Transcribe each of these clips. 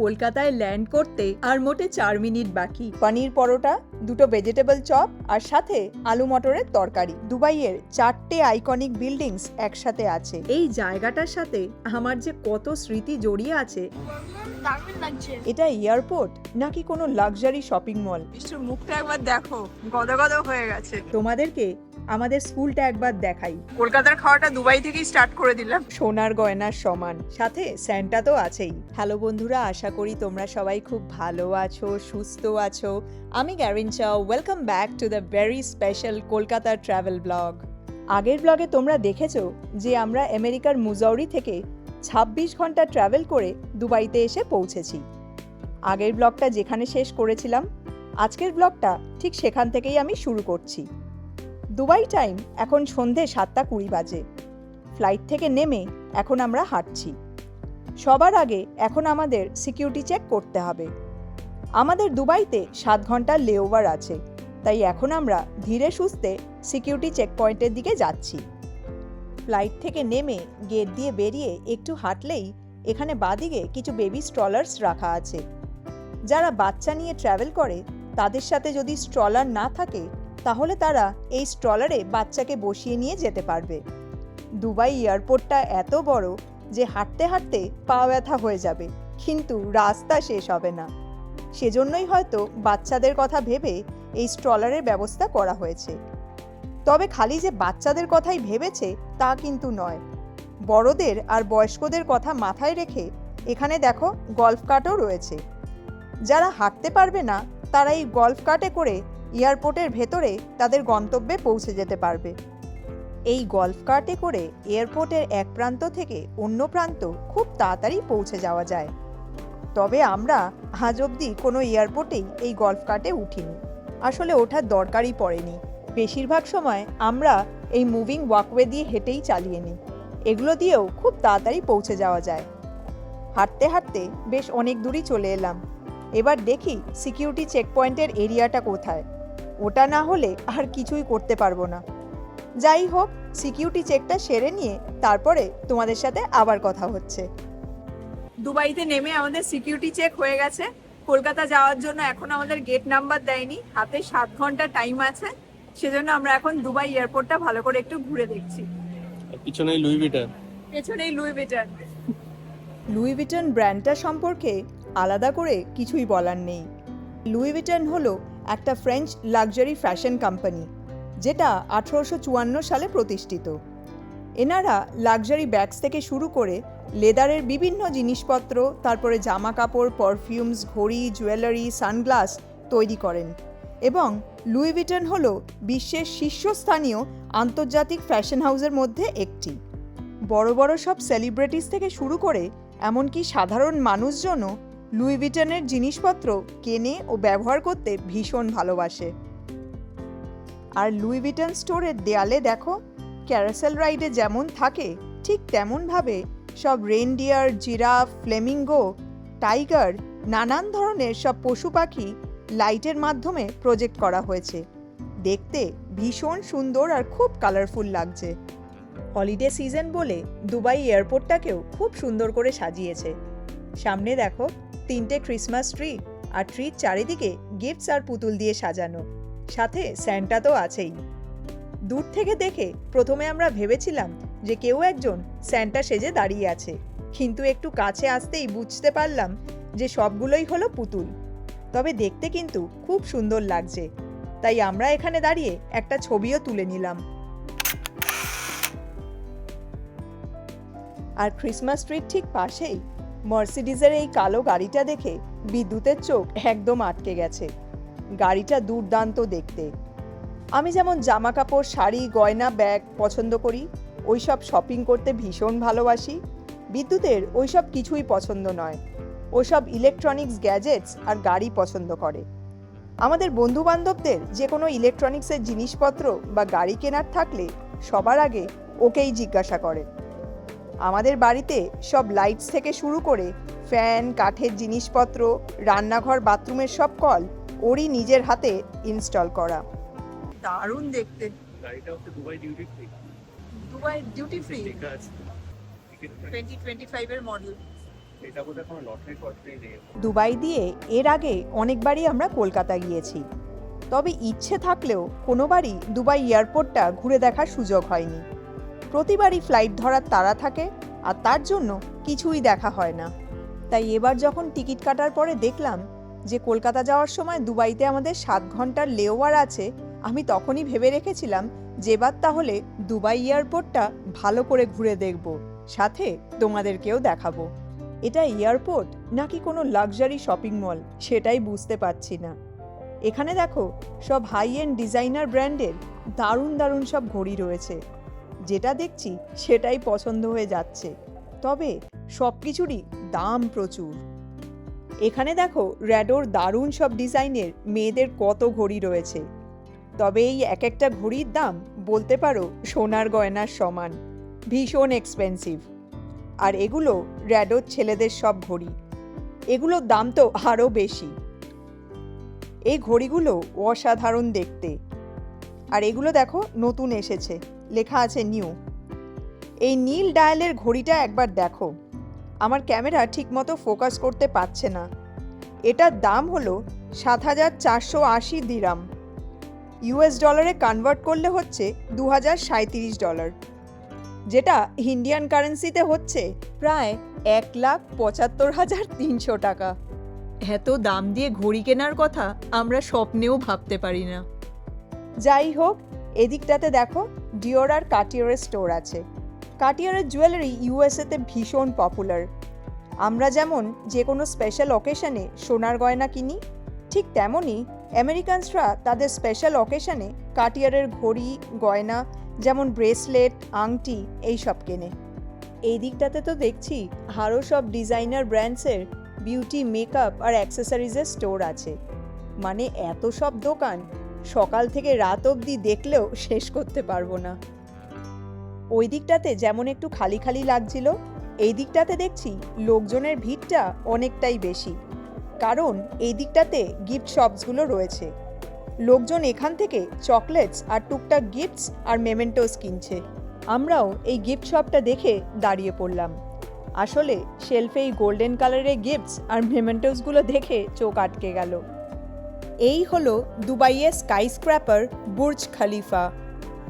কলকাতায় ল্যান্ড করতে আর মোটে চার মিনিট বাকি। পনির পরোটা দুটো ভেজিটেবল চপ আর সাথে আলু মটরের তরকারি। দুবাইয়ের চারটে আইকনিক বিল্ডিংস একসাথে আছে। এই জায়গাটার সাথে আমার যে কত স্মৃতি জড়িয়ে আছে। এটা এয়ারপোর্ট নাকি কোনো লাক্সারি শপিং মল মুখটা একবার দেখো গদ গদ হয়ে গেছে। তোমাদেরকে আমাদের স্কুলটা একবার দেখাই। কলকাতার খাওয়াটা দুবাই থেকেই স্টার্ট করে দিলাম। সোনার গয়নার সমান। সাথে স্যান্টা তো আছেই। হ্যালো বন্ধুরা আশা করি তোমরা সবাই খুব ভালো আছো সুস্থ আছো। আমি গ্যারিন চাও। Welcome back to the very special Kolkata travel blog আগের ব্লগে তোমরা দেখেছ যে আমরা আমেরিকার মুজৌরি থেকে ২৬ ঘণ্টা ট্রাভেল করে দুবাইতে এসে পৌঁছেছি। আগের ব্লগটা যেখানে শেষ করেছিলাম আজকের ব্লগটা ঠিক সেখান থেকেই আমি শুরু করছি। দুবাই টাইম এখন সন্ধে সাতটা কুড়ি বাজে। ফ্লাইট থেকে নেমে এখন আমরা হাঁটছি। সবার আগে এখন আমাদের সিকিউরিটি চেক করতে হবে। আমাদের দুবাইতে সাত ঘণ্টার লেওভার আছে, তাই এখন আমরা ধীরে সুস্থে সিকিউরিটি চেক পয়েন্টের দিকে যাচ্ছি। ফ্লাইট থেকে নেমে গেট দিয়ে বেরিয়ে একটু হাঁটলেই এখানে বাদিকে কিছু বেবি স্ট্রলার্স রাখা আছে। যারা বাচ্চা নিয়ে ট্রাভেল করে, তাদের সাথে যদি স্ট্রলার না থাকে তাহলে তারা এই স্ট্রলারে বাচ্চাকে বসিয়ে নিয়ে যেতে পারবে। দুবাই এয়ারপোর্টটা এত বড় যে হাঁটতে হাঁটতে পা ব্যথা হয়ে যাবে, কিন্তু রাস্তা শেষ হবে না। সেজন্যই হয়তো বাচ্চাদের কথা ভেবে এই স্ট্রলারের ব্যবস্থা করা হয়েছে। তবে খালি যে বাচ্চাদের কথাই ভেবেছে তা কিন্তু নয়। বড়দের আর বয়স্কদের কথা মাথায় রেখে এখানে দেখো গল্ফ কার্টও রয়েছে। যারা হাঁটতে পারবে না, তারা এই গল্ফ কার্টে করে এয়ারপোর্টের ভেতরে তাদের গন্তব্যে পৌঁছে যেতে পারবে। এই গল্ফ কার্টে করে এয়ারপোর্টের এক প্রান্ত থেকে অন্য প্রান্ত খুব তাড়াতাড়ি পৌঁছে যাওয়া যায়। তবে আমরা আজ অবধি কোনো এয়ারপোর্টেই এই গল্ফ কার্টে উঠিনি। আসলে ওঠার দরকারই পড়েনি। বেশিরভাগ সময় আমরা এই মুভিং ওয়াকওয়ে দিয়ে হেঁটেই চালিয়ে নিই। এগুলো দিয়েও খুব তাড়াতাড়ি পৌঁছে যাওয়া যায়। হাঁটতে হাঁটতে বেশ অনেক দূরই চলে এলাম। এবার দেখি সিকিউরিটি চেকপয়েন্টের এরিয়াটা কোথায়। ওটা না হলে আর কিছুই করতে পারব না। যাই হোক সিকিউরিটি চেকটা সেরে নিয়ে তারপরে তোমাদের সাথে আবার কথা হচ্ছে। দুবাইতে নেমে আমাদের সিকিউরিটি চেক হয়ে গেছে। কলকাতা যাওয়ার জন্য এখন আমাদের গেট নাম্বার দেয়নি। হাতে সাত ঘণ্টা টাইম আছে। সেজন্য আমরা এখন দুবাই এয়ারপোর্টটা ভালো করে একটু ঘুরে দেখছি। পিছনেই লুই ভিটার পেছনেই লুই ভিটার লুই ভিটন ব্র্যান্ডটা সম্পর্কে আলাদা করে কিছুই বলার নেই। লুই ভিটন হলো একটা ফ্রেঞ্চ লাক্সারি ফ্যাশন কোম্পানি যেটা আঠেরোশো চুয়ান্ন সালে প্রতিষ্ঠিত। এনারা লাক্সারি ব্যাগস থেকে শুরু করে লেদারের বিভিন্ন জিনিসপত্র, তারপরে জামা কাপড় পারফিউমস ঘড়ি জুয়েলারি সানগ্লাস তৈরি করেন এবং লুই ভিটন হলো বিশ্বের শীর্ষস্থানীয় আন্তর্জাতিক ফ্যাশন হাউসের মধ্যে একটি। বড় বড় সব সেলিব্রিটিস থেকে শুরু করে এমনকি সাধারণ মানুষজনও লুই ভিটনের জিনিসপত্র কেনে ও ব্যবহার করতে ভীষণ ভালোবাসে। আর লুই ভিটন স্টোরের দেয়ালে দেখো, ক্যারাসেল রাইডে যেমন থাকে, ঠিক তেমনভাবে সব রেনডিয়ার জিরাফ, ফ্লেমিঙ্গো, টাইগার, নানান ধরনের সব পশু পাখি লাইটের মাধ্যমে প্রজেক্ট করা হয়েছে। দেখতে ভীষণ সুন্দর আর খুব কালারফুল লাগছে। হলিডে সিজন বলে দুবাই এয়ারপোর্টটাকেও খুব সুন্দর করে সাজিয়েছে। সামনে দেখো তিনটে ক্রিসমাস ট্রি আর ট্রির চারিদিকে গিফটস আর পুতুল দিয়ে সাজানো। সাথে স্যান্টা তো আছেই। দূর থেকে দেখে প্রথমে আমরা ভেবেছিলাম যে কেউ একজন স্যান্টা সেজে দাঁড়িয়ে আছে। কিন্তু একটু কাছে আসতেই বুঝতে পারলাম যে সবগুলোই হলো পুতুল। তবে দেখতে কিন্তু খুব সুন্দর লাগছে। তাই আমরা এখানে দাঁড়িয়ে একটা ছবিও তুলে নিলাম। আর ক্রিসমাস ট্রির ঠিক পাশেই মার্সিডিজের এই কালো গাড়িটা দেখে বিদ্যুতের চোখ একদম আটকে গেছে। গাড়িটা দুর্দান্ত দেখতে। আমি যেমন জামা কাপড় শাড়ি, গয়না, ব্যাগ পছন্দ করি ওই সব শপিং করতে ভীষণ ভালোবাসি। বিদ্যুতের ওই সব কিছুই পছন্দ নয়। ওসব ইলেকট্রনিক্স গ্যাজেটস আর গাড়ি পছন্দ করে। আমাদের বন্ধু বান্ধবদের যে কোনো ইলেকট্রনিক্সের জিনিসপত্র বা গাড়ি কেনার থাকলে সবার আগে ওকেই জিজ্ঞাসা করে। আমাদের বাড়িতে সব লাইটস থেকে শুরু করে ফ্যান কাঠের জিনিসপত্র রান্নাঘর বাথরুমের সব কল ওরই নিজের হাতে ইনস্টল করা। দারুণ দেখতে। গাড়িটা হচ্ছে Dubai duty free Dubai duty free লেখা আছে। টোয়েন্টি টোয়েন্টি মডেল দুবাই দিয়ে এর আগে অনেকবারই আমরা কলকাতা গিয়েছি। তবে ইচ্ছে থাকলেও কোনোবারই দুবাই এয়ারপোর্টটা ঘুরে দেখার সুযোগ হয়নি। প্রতিবারই ফ্লাইট ধরার তাড়া থাকে আর তার জন্য কিছুই দেখা হয় না। তাই এবার যখন টিকিট কাটার পরে দেখলাম যে কলকাতা যাওয়ার সময় দুবাইতে আমাদের সাত ঘণ্টার লেওয়ার আছে, আমি তখনই ভেবে রেখেছিলাম যে এবার তাহলে দুবাই এয়ারপোর্টটা ভালো করে ঘুরে দেখব, সাথে তোমাদেরকেও দেখাবো। এটা এয়ারপোর্ট নাকি কোনো লাক্সারি শপিং মল সেটাই বুঝতে পারছি না। এখানে দেখো সব হাই এন্ড ডিজাইনার ব্র্যান্ডের দারুণ দারুণ সব ঘড়ি রয়েছে। যেটা দেখছি সেটাই পছন্দ হয়ে যাচ্ছে। তবে সব কিছুরই দাম প্রচুর। এখানে দেখো র্যাডোর দারুণ সব ডিজাইনের মেয়েদের কত ঘড়ি রয়েছে। তবে এই এক একটা ঘড়ির দাম বলতে পারো সোনার গয়নার সমান, ভীষণ এক্সপেন্সিভ আর এগুলো র্যাডোর ছেলেদের সব ঘড়ি। এগুলোর দাম তো আরও বেশি। এই ঘড়িগুলো অসাধারণ দেখতে। আর এগুলো দেখো নতুন এসেছে। লেখা আছে নিউ। এই নীল ডায়ালের ঘড়িটা একবার দেখো। আমার ক্যামেরা ঠিকমতো ফোকাস করতে পারছে না। এটার দাম হলো সাত হাজার চারশো আশি দিরাম। ইউএস ডলারে কনভার্ট করলে হচ্ছে দু হাজার সাঁত্রিশ ডলার। যেটা ইন্ডিয়ান কারেন্সিতে হচ্ছে প্রায় এক লাখ পঁচাত্তর হাজার তিনশো টাকা। এত দাম দিয়ে ঘড়ি কেনার কথা আমরা স্বপ্নেও ভাবতে পারি না। যাই হোক, এদিকটাতে দেখো। ডিওর আর কাটিয়ারের স্টোর আছে। কাটিয়ারের জুয়েলারি ইউএসএতে ভীষণ পপুলার আমরা যেমন যে কোনো স্পেশাল অকেশনে সোনার গয়না কিনি, ঠিক তেমনই আমেরিকানসরা তাদের স্পেশাল অকেশনে কাটিয়ারের ঘড়ি, গয়না, যেমন ব্রেসলেট আংটি এই সব কেনে। এই দিকটাতে তো দেখছি আরও সব ডিজাইনার ব্র্যান্ডসের বিউটি মেকআপ আর অ্যাক্সেসরিজের স্টোর আছে। মানে এত সব দোকান সকাল থেকে রাত অবধি দেখলেও শেষ করতে পারব না। ওই দিকটাতে যেমন একটু খালি খালি লাগছিল, এই দিকটাতে দেখছি লোকজনের ভিড়টা অনেকটাই বেশি। কারণ এই দিকটাতে গিফট শপসগুলো রয়েছে। লোকজন এখান থেকে চকলেটস আর টুকটাক গিফটস আর মেমেন্টোস কিনছে। আমরাও এই গিফট শপটা দেখে দাঁড়িয়ে পড়লাম। আসলে শেলফে এই গোল্ডেন কালারের গিফটস আর মেমেন্টোসগুলো দেখে চোখ আটকে গেল। এই হলো দুবাইয়ের স্কাই স্ক্র্যাপার বুর্জ খালিফা,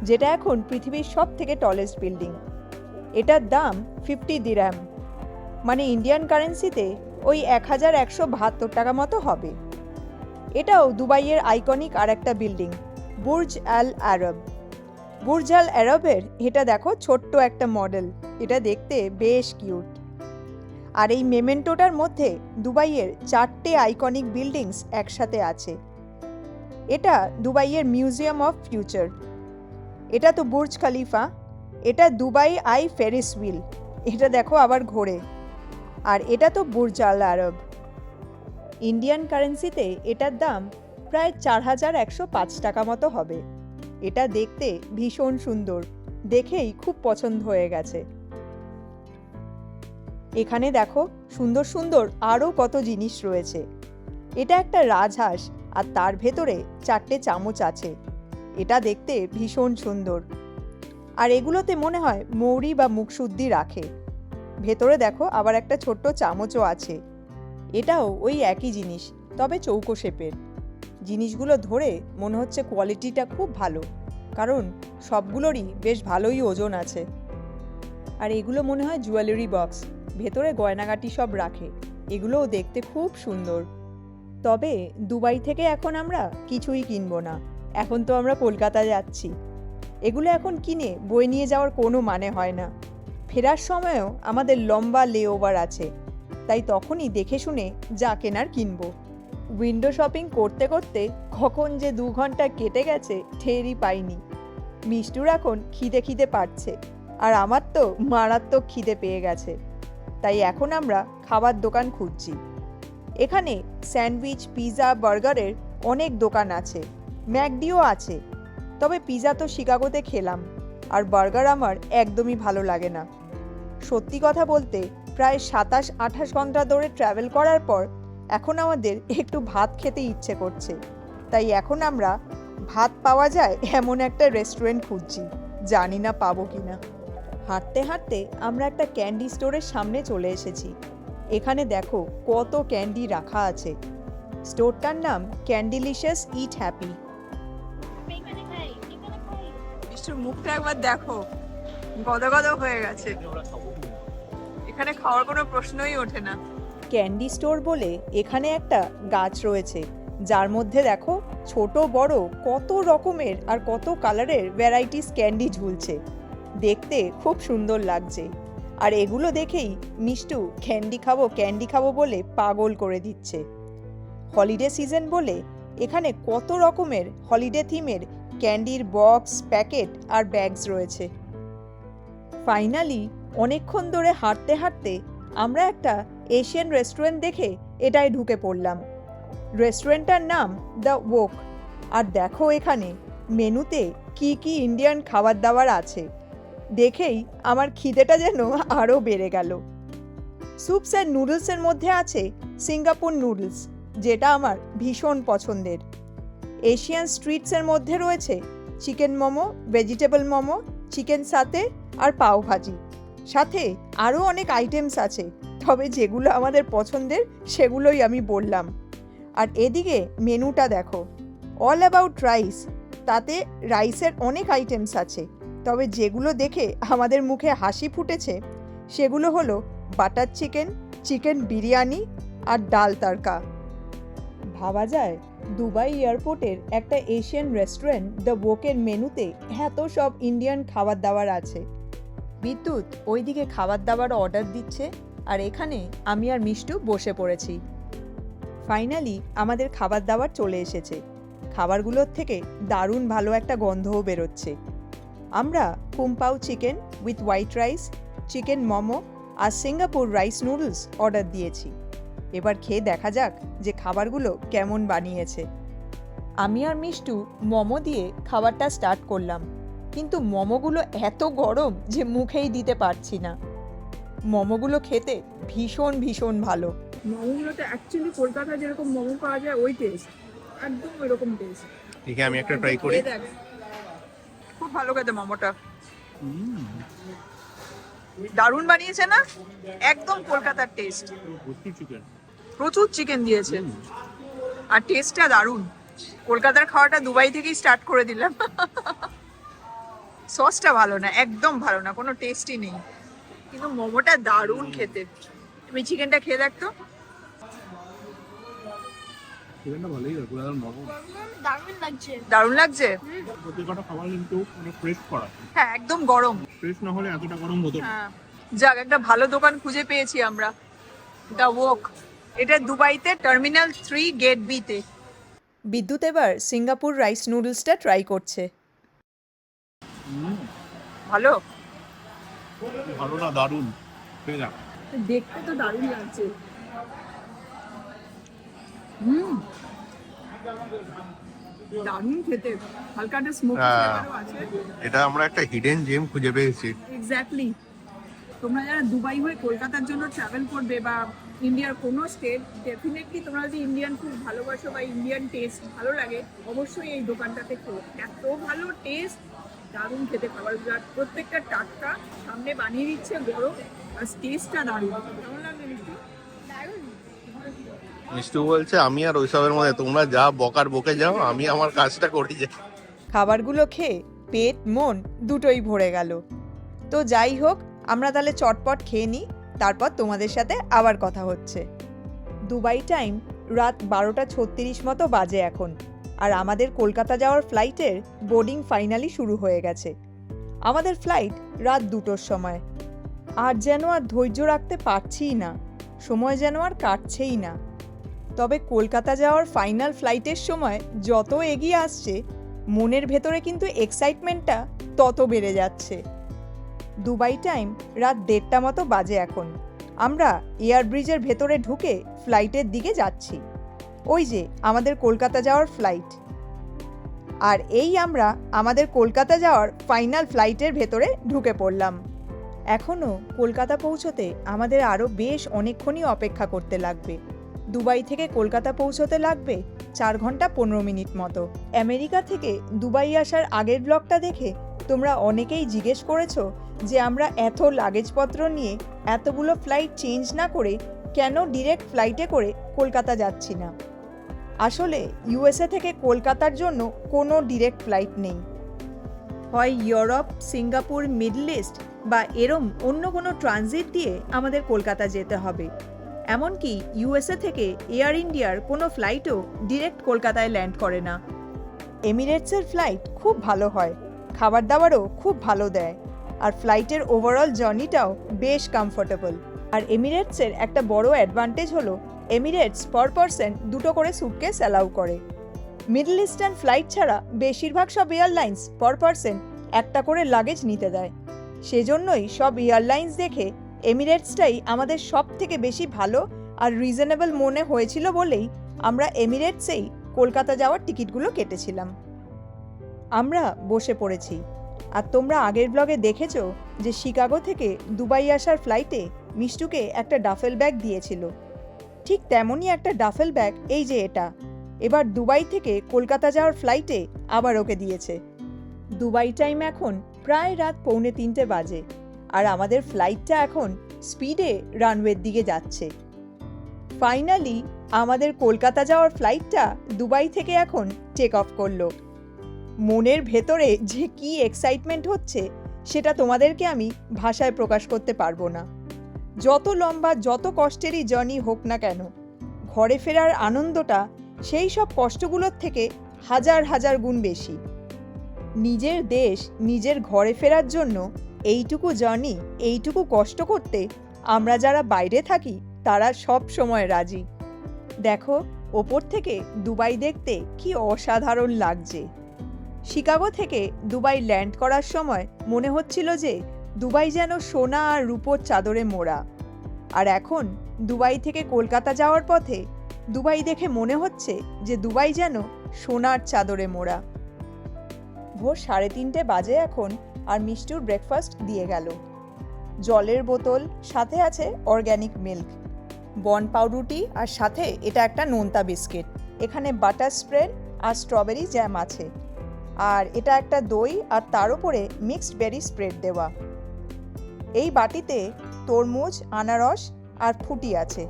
যেটা এখন পৃথিবীর সব থেকে টলেস্ট বিল্ডিং এটার দাম ফিফটি দিরাম মানে ইন্ডিয়ান কারেন্সিতে ওই এক হাজার একশো বাহাত্তর টাকা মতো হবে। এটাও দুবাইয়ের আইকনিক আর একটা building Burj Al Arab. Burj Al আরবের এটা দেখো ছোট্ট একটা মডেল এটা দেখতে বেশ কিউট আর এই মেমেন্টোটার মধ্যে দুবাইয়ের চারটে আইকনিক বিল্ডিংস একসাথে আছে। এটা দুবাইয়ের মিউজিয়াম অফ ফিউচার। এটা তো বুর্জ খালিফা। এটা দুবাই আই ফেরিস হুইল এটা দেখো আবার ঘোরে। আর এটা তো বুর্জ আল আরব। ইন্ডিয়ান কারেন্সিতে এটার দাম প্রায় চার হাজার একশো পাঁচ টাকা মতো হবে। এটা দেখতে ভীষণ সুন্দর। দেখেই খুব পছন্দ হয়ে গেছে। এখানে দেখো সুন্দর সুন্দর আরও কত জিনিস রয়েছে। এটা একটা রাজহাঁস আর তার ভেতরে চারটে চামচ আছে। এটা দেখতে ভীষণ সুন্দর। আর এগুলোতে মনে হয় মৌরি বা মুখশুদ্ধি রাখে। ভেতরে দেখো আবার একটা ছোট্ট চামচও আছে। এটাও ওই একই জিনিস, তবে চৌকো শেপের। জিনিসগুলো ধরে মনে হচ্ছে কোয়ালিটিটা খুব ভালো, কারণ সবগুলোরই বেশ ভালোই ওজন আছে। আর এগুলো মনে হয় জুয়েলারি বক্স ভেতরে গয়নাগাটি সব রাখে। এগুলোও দেখতে খুব সুন্দর। তবে দুবাই থেকে এখন আমরা কিছুই কিনবো না। এখন তো আমরা কলকাতা যাচ্ছি। এগুলো এখন কিনে বই নিয়ে যাওয়ার কোনো মানে হয় না। ফেরার সময়ও আমাদের লম্বা লেওভার আছে। তাই তখনই দেখে শুনে যা কেনার কিনব। উইন্ডো শপিং করতে করতে কখন যে দু ঘণ্টা কেটে গেছে, ঠেরই পাইনি। মিষ্টুর এখন খিদে খিদে পাচ্ছে। আর আমার তো মারাত্মক খিদে পেয়ে গেছে। তাই এখন আমরা খাবার দোকান খুঁজছি। এখানে স্যান্ডউইচ পিৎজা বার্গারের অনেক দোকান আছে। ম্যাকডিও আছে। তবে পিৎজা তো শিকাগোতে খেলাম, আর বার্গার আমার একদমই ভালো লাগে না। সত্যি কথা বলতে প্রায় সাতাশ, আঠাশ ঘণ্টা ধরে ট্রাভেল করার পর এখন আমাদের একটু ভাত খেতে ইচ্ছে করছে। তাই এখন আমরা ভাত পাওয়া যায় এমন একটা রেস্টুরেন্ট খুঁজছি। জানি না পাবো কি না হাঁটতে হাঁটতে আমরা একটা ক্যান্ডি স্টোরের সামনে চলে এসেছি। এখানে দেখো কত ক্যান্ডি রাখা আছে। স্টোরটার নাম ক্যান্ডিলিশিয়াস ইট হ্যাপি। মুখটা একবার দেখো। গদ গদ হয়ে গেছে। এখানে খাওয়ার কোনো প্রশ্নই ওঠে না। ক্যান্ডি স্টোর বলে এখানে একটা গাছ রয়েছে। যার মধ্যে দেখো ছোট বড় কত রকমের আর কত কালারের ভ্যারাইটিস ক্যান্ডি ঝুলছে। দেখতে খুব সুন্দর লাগছে। আর এগুলো দেখেই মিষ্টু ক্যান্ডি খাব ক্যান্ডি খাব বলে পাগল করে দিচ্ছে। হলিডে সিজন বলে এখানে কত রকমের হলিডে থিমের ক্যান্ডির বক্স, প্যাকেট আর ব্যাগস রয়েছে। ফাইনালি অনেকক্ষণ ধরে হাঁটতে হাঁটতে আমরা একটা এশিয়ান রেস্টুরেন্ট দেখে এটায় ঢুকে পড়লাম। রেস্টুরেন্টটার নাম দ্য ওক। আর দেখো এখানে মেনুতে কি কি ইন্ডিয়ান খাবার দাবার আছে। দেখেই আমার খিদেটা যেন আরও বেড়ে গেল। স্যুপস অ্যান্ড নুডলসের মধ্যে আছে সিঙ্গাপুর নুডলস যেটা আমার ভীষণ পছন্দের। এশিয়ান স্ট্রিটসের মধ্যে রয়েছে chicken momo vegetable momo chicken সাথে আর পাও ভাজি। সাথে আরও অনেক আইটেমস আছে, তবে যেগুলো আমাদের পছন্দের সেগুলোই আমি বললাম। আর এদিকে মেনুটা দেখো। অল অ্যাবাউট রাইস তাতে রাইসের অনেক আইটেমস আছে। তবে যেগুলো দেখে আমাদের মুখে হাসি ফুটেছে, সেগুলো হলো বাটার চিকেন চিকেন বিরিয়ানি আর ডাল তড়কা। ভাবা যায়, দুবাই এয়ারপোর্টের একটা এশিয়ান রেস্টুরেন্ট দ্য বোকের মেনুতে এত সব ইন্ডিয়ান খাবার দাবার আছে। বিদ্যুৎ, ওইদিকে খাবার দাবার অর্ডার দিচ্ছে আর এখানে আমি আর মিষ্টু বসে পড়েছি। ফাইনালি আমাদের খাবার দাবার চলে এসেছে। খাবারগুলোর থেকে দারুণ ভালো একটা গন্ধও বেরোচ্ছে। আমরা kung pao chicken with white rice chicken momo R Singapore rice noodles order দিয়েছি। এবার খেয়ে দেখা যাক যে খাবারগুলো কেমন বানিয়েছে। আমি আর মিষ্টু মোমো দিয়ে খাবারটা স্টার্ট করলাম কিন্তু মোমোগুলো এত গরম যে মুখেই দিতে পারছি না। মোমোগুলো খেতে ভীষণ ভীষণ ভালো। মোমোগুলোতে অ্যাকচুয়ালি কলকাতায় যেরকম মোমো পাওয়া যায় ওই টেস্ট একদম ওই রকম টেস্ট ঠিক আছে আমি একটা ট্রাই করি। খুব ভালো খেতে মোমোটা দারুণ বানিয়েছে না? একদম কলকাতার টেস্ট প্রচুর চিকেন দিয়েছে। আর টেস্টটা দারুণ। কলকাতার খাওয়াটা দুবাই থেকেই স্টার্ট করে দিলাম। সসটা ভালো না একদম ভালো না কোনো টেস্টই নেই। কিন্তু মোমোটা দারুণ খেতে। তুমি চিকেনটা খেয়ে দেখতো? চিকেনটা ভালোই হয় পুরো একদম নরম। দারুণ লাগছে। দারুণ লাগছে? প্রত্যেকটা খাবার কিন্তু অনেক ফ্রেশ করা। হ্যাঁ একদম গরম। ফ্রেশ না হলে এতটা গরম হতো না। হ্যাঁ। যাক একটা ভালো দোকান খুঁজে পেয়েছি আমরা। দ্য ওক এটা দুবাইতে টার্মিনাল থ্রি গেট বিতে বিদ্যুৎ এবার সিঙ্গাপুর রাইস নুডলসটা ট্রাই করছে। ভালো? ভালো না দারুণ। দেখতে তো দারুণ লাগছে। হুম। দারুণ খেতে। হালকা একটা স্মোক হ্যাঁ। আছে। এটা আমরা একটা হিডেন জেম খুঁজে পেয়েছি। এক্স্যাক্টলি তোমরা যারা দুবাই হয়ে কলকাতার জন্য ট্রাভেল করবে বা ইন্ডিয়ার কোনো স্টেট ডেফিনেটলি তোমরা যদি ইন্ডিয়ান ফুড ভালোবাসো বা ইন্ডিয়ান টেস্ট ভালো লাগে অবশ্যই এই দোকানটাতে খেও এত ভালো টেস্ট দারুণ খেতে। আর প্রত্যেকটা টাটকা সামনে বানিয়ে দিচ্ছে গরম আর টেস্টটা দারুণ। মিষ্টু বলছে, আমি আর ওইসবের মধ্যে, তোমরা যা বকার বকে যাও, আমি আমার কাজটা করি যাই। খাবারগুলো খেয়ে পেট, মন দুটোই ভরে গেল। তো যাই হোক, আমরা তাহলে চটপট খেয়ে নিই, তারপর তোমাদের সাথে আবার কথা হচ্ছে। দুবাই টাইম রাত বারোটা ছত্রিশ মতো বাজে এখন, আর আমাদের কলকাতা যাওয়ার ফ্লাইটের বোর্ডিং ফাইনালি শুরু হয়ে গেছে। আমাদের ফ্লাইট রাত দুটোর সময়। আর যেন আর ধৈর্য রাখতে পারছিই না, সময় যেন আর কাটছেই না। তবে কলকাতা যাওয়ার ফাইনাল ফ্লাইটের সময় যত এগিয়ে আসছে, মনের ভেতরে কিন্তু এক্সাইটমেন্টটা তত বেড়ে যাচ্ছে। দুবাই টাইম রাত দেড়টা মতো বাজে এখন। আমরা এয়ার ব্রিজের ভেতরে ঢুকে ফ্লাইটের দিকে যাচ্ছি। ওই যে আমাদের কলকাতা যাওয়ার ফ্লাইট আর এই আমরা আমাদের কলকাতা যাওয়ার ফাইনাল ফ্লাইটের ভেতরে ঢুকে পড়লাম। এখনও কলকাতা পৌঁছতে আমাদের আরও বেশ অনেকক্ষণই অপেক্ষা করতে লাগবে। দুবাই থেকে কলকাতা পৌঁছতে লাগবে চার ঘণ্টা পনেরো মিনিট মতো। আমেরিকা থেকে দুবাই আসার আগের ব্লগটা দেখে তোমরা অনেকেই জিজ্ঞেস করেছ যে আমরা এত লাগেজপত্র নিয়ে এতগুলো ফ্লাইট চেঞ্জ না করে কেন ডিরেক্ট ফ্লাইটে করে কলকাতা যাচ্ছি না? আসলে ইউএসএ থেকে কলকাতার জন্য কোনো ডিরেক্ট ফ্লাইট নেই। হয় ইউরোপ, সিঙ্গাপুর, মিডল ইস্ট বা এরম অন্য কোনো ট্রানজিট দিয়ে আমাদের কলকাতা যেতে হবে। এমনকি ইউএসএ থেকে এয়ার ইন্ডিয়ার কোনো ফ্লাইটও ডিরেক্ট কলকাতায় ল্যান্ড করে না। এমিরেটসের ফ্লাইট খুব ভালো হয়, খাবার দাবারও খুব ভালো দেয়, আর ফ্লাইটের ওভারঅল জার্নিটাও বেশ কমফোর্টেবল আর এমিরেটসের একটা বড় অ্যাডভান্টেজ হলো, এমিরেটস পার পারসন দুটো করে সুটকেস অ্যালাউ করে। মিডল ইস্টার্ন ফ্লাইট ছাড়া বেশিরভাগ সব এয়ারলাইন্স পার পারসন একটা করে লাগেজ নিতে দেয়। সেজন্যই সব এয়ারলাইন্স দেখে এমিরেটসটাই আমাদের সব থেকে বেশি ভালো আর রিজনেবল মনে হয়েছিল বলেই আমরা এমিরেটসেই কলকাতা যাওয়ার টিকিটগুলো কেটেছিলাম। আমরা বসে পড়েছি। আর তোমরা আগের ব্লগে দেখেছ যে শিকাগো থেকে দুবাই আসার ফ্লাইটে মিষ্টুকে একটা ডাফেল ব্যাগ দিয়েছিল। ঠিক তেমনই একটা ডাফেল ব্যাগ এই যে এটা। এবার দুবাই থেকে কলকাতা যাওয়ার ফ্লাইটে আবার ওকে দিয়েছে। দুবাই টাইম এখন প্রায় রাত পৌনে তিনটে বাজে। আর আমাদের ফ্লাইটটা এখন স্পিডে রানওয়ের দিকে যাচ্ছে। ফাইনালি আমাদের কলকাতা যাওয়ার ফ্লাইটটা দুবাই থেকে এখন টেক অফ করল। মনের ভেতরে যে কি এক্সাইটমেন্ট হচ্ছে, সেটা তোমাদেরকে আমি ভাষায় প্রকাশ করতে পারব না। যত লম্বা, যত কষ্টেরই জার্নি হোক না কেন, ঘরে ফেরার আনন্দটা সেই সব কষ্টগুলোর থেকে হাজার হাজার গুণ বেশি। নিজের দেশ, নিজের ঘরে ফেরার জন্য এইটুকু জার্নি এইটুকু কষ্ট করতে আমরা যারা বাইরে থাকি, তারা সব সময় রাজি। দেখো, ওপর থেকে দুবাই দেখতে কি অসাধারণ লাগছে। শিকাগো থেকে দুবাই ল্যান্ড করার সময় মনে হচ্ছিল যে দুবাই যেন সোনা আর রূপোর চাদরে মোড়া। আর এখন দুবাই থেকে কলকাতা যাওয়ার পথে দুবাই দেখে মনে হচ্ছে যে দুবাই যেন সোনার চাদরে মোড়া। ভোর সাড়ে তিনটে বাজে এখন আর মিষ্টুর ব্রেকফাস্ট দিয়ে গেল। জলের বোতল, সাথে আছে অর্গ্যানিক মিল্ক বন পাউরুটি আর সাথে এটা একটা নোনতা বিস্কিট। এখানে বাটার স্প্রেড আর স্ট্রবেরি জ্যাম আছে। আর এটা একটা দই আর তার উপরে মিক্সড বেরি স্প্রেড দেওয়া। এই বাটিতে তরমুজ, আনারস আর ফুটি আছে।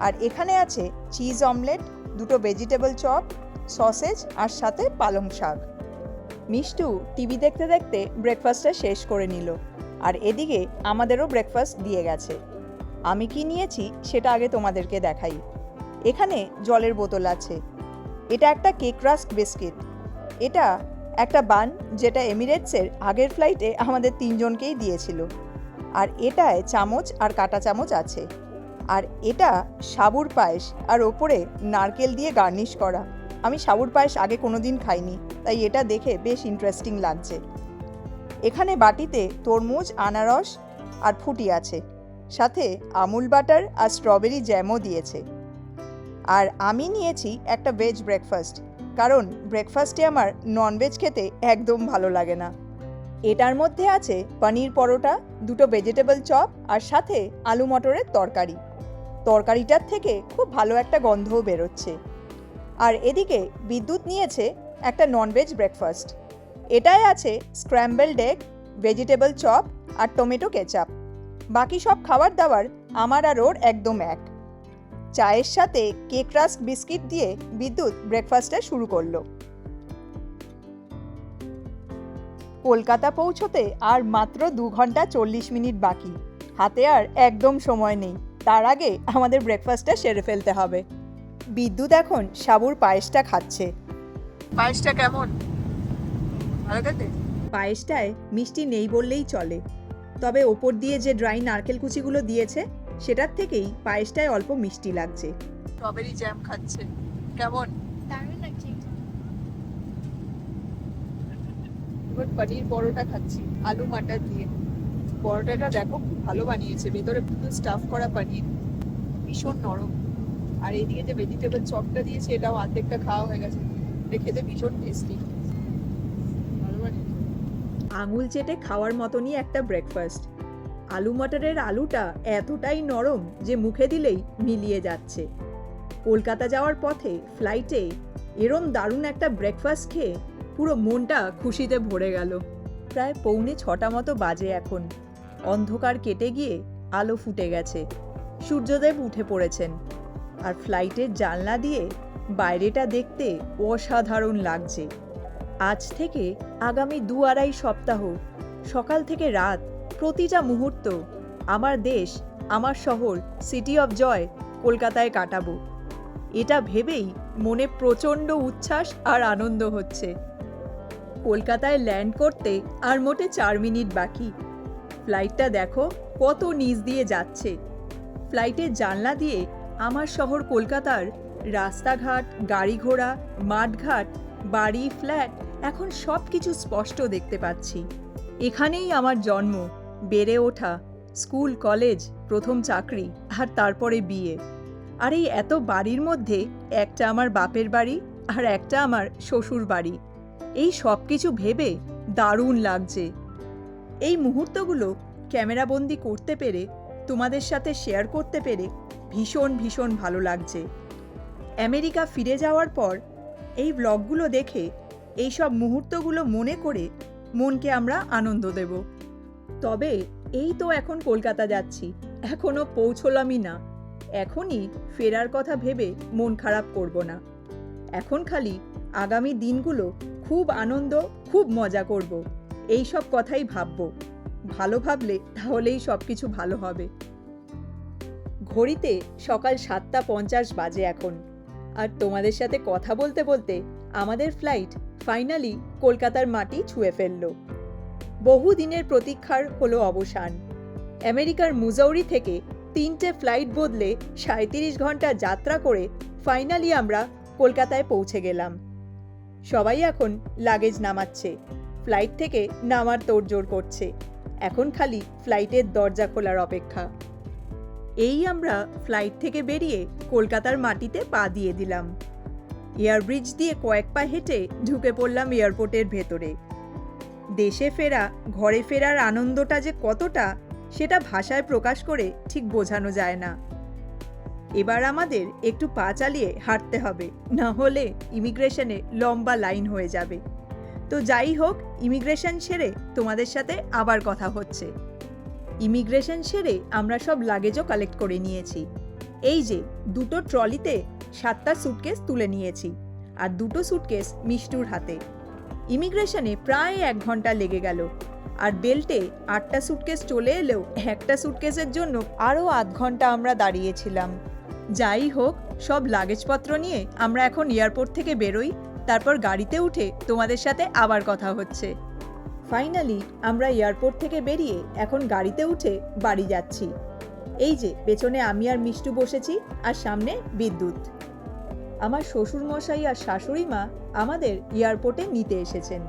আর এখানে আছে চিজ অমলেট দুটো ভেজিটেবল চপ সসেজ আর সাথে পালং শাক। মিষ্টু টিভি দেখতে দেখতে ব্রেকফাস্টটা শেষ করে নিল। আর এদিকে আমাদেরও ব্রেকফাস্ট দিয়ে গেছে। আমি কি নিয়েছি সেটা আগে তোমাদেরকে দেখাই। এখানে জলের বোতল আছে। এটা একটা কেক রাস্ক বিস্কিট এটা একটা বান যেটা এমিরেটসের আগের ফ্লাইটে আমাদের তিনজনকেই দিয়েছিল। আর এটায় চামচ আর কাটা চামচ আছে। আর এটা সাবুর পায়েস আর ওপরে নারকেল দিয়ে গার্নিশ করা। আমি সাবুর পায়েস আগে কোনো দিন খাইনি, তাই এটা দেখে বেশ ইন্টারেস্টিং লাগছে। এখানে বাটিতে তরমুজ, আনারস আর ফুটি আছে, সাথে আমুল বাটার আর স্ট্রবেরি জ্যামও দিয়েছে। আর আমি নিয়েছি একটা ভেজ ব্রেকফাস্ট কারণ ব্রেকফাস্টে আমার ননভেজ খেতে একদম ভালো লাগে না। এটার মধ্যে আছে পনির পরোটা, দুটো ভেজিটেবল চপ আর সাথে আলু মটরের তরকারি। তরকারিটার থেকে খুব ভালো একটা গন্ধও বেরোচ্ছে। আর এদিকে বিদ্যুৎ নিয়েছে একটা ননভেজ ব্রেকফাস্ট এটায় আছে স্ক্র্যাম্বলড এগ ভেজিটেবল চপ আর টমেটো কেচাপ বাকি সব খাবার দাবার আমার আর ওর একদম এক। চায়ের সাথে কেক রাস্ক বিস্কিট দিয়ে বিদ্যুৎ ব্রেকফাস্টটা শুরু করল। কলকাতা পৌঁছতে আর মাত্র দু ঘণ্টা চল্লিশ মিনিট বাকি। হাতে আর একদম সময় নেই। তার আগে আমাদের ব্রেকফাস্টটা সেরে ফেলতে হবে। বিদ্যুৎ এখন সাবুর পায়েসটা খাচ্ছে। পায়েসটা কেমন? ভালো খেতে? পায়েসটায় মিষ্টি নেই বললেই চলে। তবে ওপর দিয়ে যে ড্রাই নারকেল কুচিগুলো দিয়েছে সেটার থেকেই পায়েসটায় অল্প মিষ্টি লাগছে। স্ট্রবেরি জ্যাম খাচ্ছে। কেমন? দারুণ লাগছে। এবার পনির পরোটা খাচ্ছি আলু মাটার দিয়ে। পরোটাটা দেখো খুব ভালো বানিয়েছে। ভেতরে পুরো স্টাফ করা পনির। ভীষণ নরম। আর এইদিকে যে ভেজিটেবল চপটা দিয়েছে, এটাও অর্ধেকটা খাওয়া হয়ে গেছে। খেতে ভীষণ টেস্টি আঙুল চেটে খাওয়ার মতনই একটা ব্রেকফাস্ট আলু মটরের আলুটা এতটাই নরম যে মুখে দিলেই মিলিয়ে যাচ্ছে। কলকাতা যাওয়ার পথে ফ্লাইটে এরম দারুণ একটা ব্রেকফাস্ট খেয়ে পুরো মনটা খুশিতে ভরে গেল। প্রায় পৌনে ছটা মতো বাজে এখন। অন্ধকার কেটে গিয়ে আলো ফুটে গেছে। সূর্যদেব উঠে পড়েছেন। আর ফ্লাইটের জানলা দিয়ে বাইরেটা দেখতে অসাধারণ লাগছে। আজ থেকে আগামী দু আড়াই সপ্তাহ, সকাল থেকে রাত, প্রতিটা মুহূর্ত আমার দেশ, আমার শহর সিটি অফ জয় কলকাতায় কাটাবো। এটা ভেবেই মনে প্রচণ্ড উচ্ছ্বাস আর আনন্দ হচ্ছে। কলকাতায় ল্যান্ড করতে আর মোটে চার মিনিট বাকি। ফ্লাইটটা দেখো কত নিচ দিয়ে যাচ্ছে। ফ্লাইটের জানলা দিয়ে আমার শহর কলকাতার রাস্তাঘাট গাড়ি ঘোড়া মাঠঘাট, বাড়ি, ফ্ল্যাট, এখন সব কিছু স্পষ্ট দেখতে পাচ্ছি। এখানেই আমার জন্ম, বেড়ে ওঠা, স্কুল, কলেজ, প্রথম চাকরি, আর তারপরে বিয়ে। আর এই এত বাড়ির মধ্যে একটা আমার বাপের বাড়ি আর একটা আমার শ্বশুর বাড়ি। এই সব কিছু ভেবে দারুণ লাগছে। এই মুহূর্তগুলো ক্যামেরাবন্দি করতে পেরে, তোমাদের সাথে শেয়ার করতে পেরে ভীষণ ভীষণ ভালো লাগছে। আমেরিকা ফিরে যাওয়ার পর এই ব্লগগুলো দেখে এই সব মুহূর্তগুলো মনে করে মনকে আমরা আনন্দ দেব। তবে এই তো এখন কলকাতা যাচ্ছি, এখনও পৌঁছলামই না। এখনই ফেরার কথা ভেবে মন খারাপ করব না। এখন খালি আগামী দিনগুলো খুব আনন্দ, খুব মজা করব। এই সব কথাই ভাববো। ভালো ভাবলে তাহলেই সব কিছু ভালো হবে। ঘড়িতে সকাল সাতটা পঞ্চাশ বাজে এখন। আর তোমাদের সাথে কথা বলতে বলতে আমাদের ফ্লাইট ফাইনালি কলকাতার মাটি ছুঁয়ে ফেলল। বহু দিনের প্রতীক্ষার হলো অবসান। আমেরিকার মুজৌরি থেকে তিনটে ফ্লাইট বদলে সাঁত্রিশ ঘণ্টা যাত্রা করে ফাইনালি আমরা কলকাতায় পৌঁছে গেলাম। সবাই এখন লাগেজ নামাচ্ছে। ফ্লাইট থেকে নামার তোড়জোড় করছে। এখন খালি ফ্লাইটের দরজা খোলার অপেক্ষা। এই আমরা ফ্লাইট থেকে বেরিয়ে কলকাতার মাটিতে পা দিয়ে দিলাম। এয়ারব্রিজ দিয়ে কয়েক পা হেঁটে ঢুকে পড়লাম এয়ারপোর্টের ভেতরে। দেশে ফেরা, ঘরে ফেরার আনন্দটা যে কতটা, সেটা ভাষায় প্রকাশ করে ঠিক বোঝানো যায় না। এবার আমাদের একটু পা চালিয়ে হাঁটতে হবে, না হলে ইমিগ্রেশনে লম্বা লাইন হয়ে যাবে। তো যাই হোক ইমিগ্রেশন সেরে তোমাদের সাথে আবার কথা হচ্ছে। ইমিগ্রেশন সেরে আমরা সব লাগেজও কালেক্ট করে নিয়েছি। এই যে, দুটো ট্রলিতে সাতটা সুটকেস তুলে নিয়েছি আর দুটো সুটকেস মিষ্টুর হাতে। ইমিগ্রেশনে প্রায় এক ঘণ্টা লেগে গেল আর বেল্টে আটটা সুটকেস চলে এলেও একটা সুটকেসের জন্য আরও আধ ঘণ্টা আমরা দাঁড়িয়েছিলাম। যাই হোক, সব লাগেজপত্র নিয়ে আমরা এখন এয়ারপোর্ট থেকে বেরোই, তারপর গাড়িতে উঠে তোমাদের সাথে আবার কথা হচ্ছে। ফাইনালি আমরা এয়ারপোর্ট থেকে বেরিয়ে এখন গাড়িতে উঠে বাড়ি যাচ্ছি। এই যে, পেছনে আমি আর মিষ্টু বসেছি আর সামনে বিদ্যুৎ। আমার শ্বশুর মশাই আর শাশুড়ি মা আমাদের এয়ারপোর্টে নিতে এসেছেন।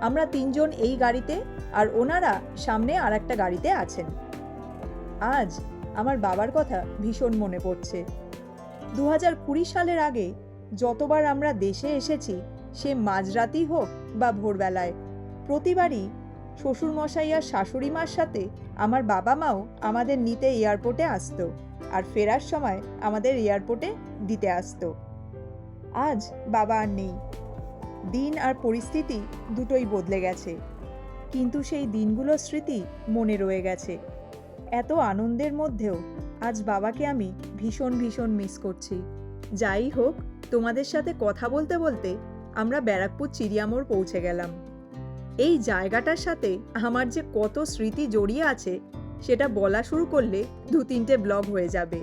আমরা তিনজন এই গাড়িতে আর ওনারা সামনে আর একটা গাড়িতে আছেন। আজ আমার বাবার কথা ভীষণ মনে পড়ছে। দু হাজার কুড়ি সালের আগে যতবার আমরা দেশে এসেছি, সে মাঝরাতই হোক বা ভোরবেলায় প্রতিবারই শ্বশুরমশাই আর শাশুড়ি মার সাথে আমার বাবা মাও আমাদের নিতে এয়ারপোর্টে আসতো আর ফেরার সময় আমাদের এয়ারপোর্টে দিতে আসতো। আজ বাবা আর নেই। দিন আর পরিস্থিতি দুটোই বদলে গেছে। কিন্তু সেই দিনগুলোর স্মৃতি মনে রয়ে গেছে। এত আনন্দের মধ্যেও আজ বাবাকে আমি ভীষণ ভীষণ মিস করছি। যাই হোক, তোমাদের সাথে কথা বলতে বলতে আমরা ব্যারাকপুর চিড়িয়ামোড় পৌঁছে গেলাম। এই জায়গাটার সাথে আমার যে কত স্মৃতি জড়িয়ে আছে, সেটা বলা শুরু করলে দু তিনটে ব্লগ হয়ে যাবে।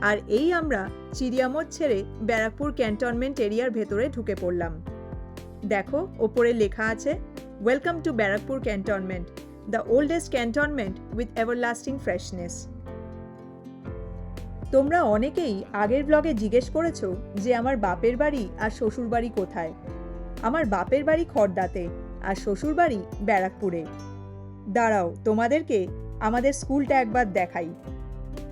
আর এই আমরা চিড়িয়ামোড় ছেড়ে ব্যারাকপুর ক্যান্টনমেন্ট এরিয়ার ভেতরে ঢুকে পড়লাম। দেখো, ওপরে লেখা আছে welcome to Barrackpore cantonment the oldest cantonment with everlasting freshness তোমরা অনেকেই আগের ব্লগে জিজ্ঞেস করেছ যে আমার বাপের বাড়ি আর শ্বশুর বাড়ি কোথায়? আমার বাপের বাড়ি খড়দাতে। আর শ্বশুর বাড়ি ব্যারাকপুরে। দাঁড়াও, তোমাদেরকে আমাদের স্কুলটা একবার দেখাই।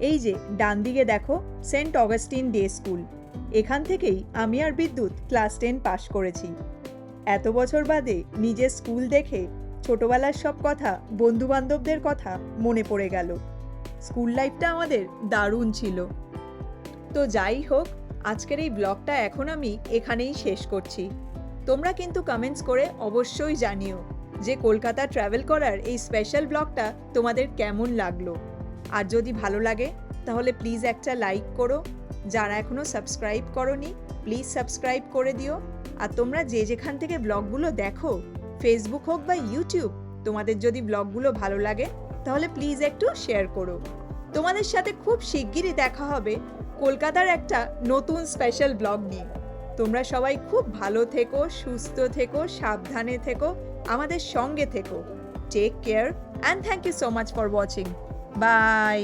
এই যে, ডান দিকে দেখো, সেন্ট অগাস্টিন ডে স্কুল। এখান থেকেই আমি আর বিদ্যুৎ ক্লাস টেন পাশ করেছি। এত বছর বাদে নিজের স্কুল দেখে ছোটবেলার সব কথা বন্ধু বান্ধবদের কথা মনে পড়ে গেল। স্কুল লাইফটা আমাদের দারুণ ছিল। তো যাই হোক, আজকের এই ব্লগটা এখন আমি এখানেই শেষ করছি। তোমরা কিন্তু কমেন্টস করে অবশ্যই জানিও যে কলকাতা ট্রাভেল করার এই স্পেশাল ব্লগটা তোমাদের কেমন লাগল। আর যদি ভালো লাগে, তাহলে প্লিজ একটা লাইক করো। যারা এখনও সাবস্ক্রাইব করনি প্লিজ সাবস্ক্রাইব করে দিও। আর তোমরা যে যেখান থেকে ব্লগগুলো দেখো ফেসবুক হোক বা ইউটিউব তোমাদের যদি ব্লগগুলো ভালো লাগে, তাহলে প্লিজ একটু শেয়ার করো। তোমাদের সাথে খুব শিগগিরই দেখা হবে কলকাতার একটা নতুন স্পেশাল ব্লগ নিয়ে। তোমরা সবাই খুব ভালো থেকো, সুস্থ থেকো, সাবধানে থেকো, আমাদের সঙ্গে থেকো। Take care and thank you so much for watching bye